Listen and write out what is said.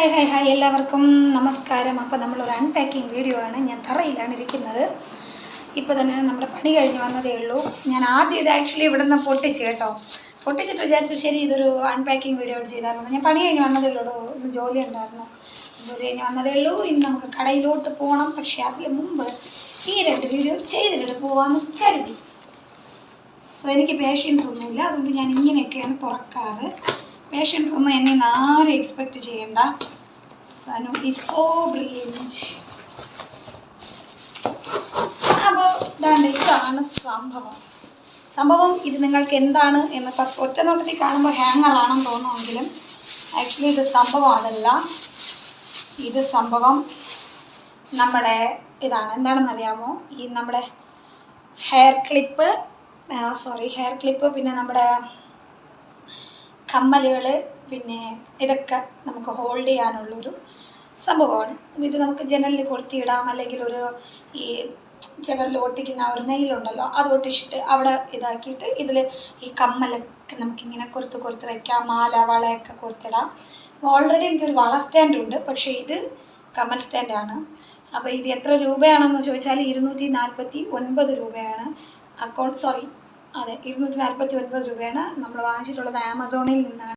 Hi hi hi എല്ലാവർക്കും നമസ്കാരം. അപ്പോൾ നമ്മളൊരു അൺപാക്കിംഗ് വീഡിയോ ആണ്. ഞാൻ തറയിലാണ് ഇരിക്കുന്നത്. ഇപ്പോൾ തന്നെ നമ്മുടെ പണി കഴിഞ്ഞ് വന്നതേ ഉള്ളൂ. ഞാൻ ആദ്യം ഇത് ആക്ച്വലി ഇവിടെ നിന്ന് പൊട്ടിച്ച് കേട്ടോ. പൊട്ടിച്ചിട്ട് വിചാരിച്ചു ശരി ഇതൊരു അൺപാക്കിംഗ് വീഡിയോ ചെയ്തായിരുന്നു. ഞാൻ പണി കഴിഞ്ഞ് വന്നതേ ഉള്ളൂ. ഇന്ന് ജോലി ഉണ്ടായിരുന്നു. ജോലി കഴിഞ്ഞ് വന്നതേ ഉള്ളൂ. ഇനി നമുക്ക് കടയിലോട്ട് പോകണം പക്ഷേ അതിന് മുമ്പ് ഈ രണ്ട് വീഡിയോ ചെയ്തിട്ട് പോകാമെന്ന് കരുതി. സോ എനിക്ക് പേഷ്യൻസ് ഒന്നുമില്ല. അതുകൊണ്ട് ഞാൻ ഇങ്ങനെയൊക്കെയാണ് തുറക്കാറ്. പേഷ്യൻസ് ഒന്നും എന്നെ ആരും എക്സ്പെക്റ്റ് ചെയ്യണ്ട. സനു ഈസ് സോ ബ്രില്യന്റ് അപ്പോൾ ഇതാണ്ട് ഇതാണ് സംഭവം. സംഭവം ഇത് നിങ്ങൾക്ക് എന്താണ് എന്ന് പ- ഒറ്റ നോട്ടത്തിൽ കാണുമ്പോൾ ഹാങ്ങർ ആണെന്ന് തോന്നുമെങ്കിലും ആക്ച്വലി ഇത് സംഭവം ഇത് സംഭവം നമ്മുടെ ഇതാണ്. എന്താണെന്നറിയാമോ? ഈ നമ്മുടെ hair clip sorry hair clip പിന്നെ നമ്മുടെ കമ്മലുകൾ പിന്നെ ഇതൊക്കെ നമുക്ക് ഹോൾഡ് ചെയ്യാനുള്ളൊരു സംഭവമാണ്. ഇത് നമുക്ക് ജനലിൽ കൊളുത്തിയിടാം അല്ലെങ്കിൽ ഒരു ഈ ചവറിൽ ഒട്ടിക്കുന്ന ഒരു നെയിലുണ്ടല്ലോ അത് ഒട്ടിച്ചിട്ട് അവിടെ ഇതാക്കിയിട്ട് ഇതിൽ ഈ കമ്മലൊക്കെ നമുക്കിങ്ങനെ കൊറുത്ത് കൊറുത്ത് വെക്കാം മാല വളയൊക്കെ കൊറുത്തിടാം ഓൾറെഡി എനിക്കൊരു വള സ്റ്റാൻഡ് ഉണ്ട് പക്ഷേ ഇത് കമ്മൽ സ്റ്റാൻഡാണ് അപ്പോൾ ഇത് എത്ര രൂപയാണെന്ന് ചോദിച്ചാൽ ഇരുന്നൂറ്റി നാൽപ്പത്തി ഒൻപത് രൂപയാണ്. അക്കൗണ്ട് സോറി അതെ ഇരുന്നൂറ്റി നാൽപ്പത്തി ഒൻപത് രൂപയാണ് നമ്മൾ വാങ്ങിച്ചിട്ടുള്ളത് ആമസോണിൽ നിന്നാണ്.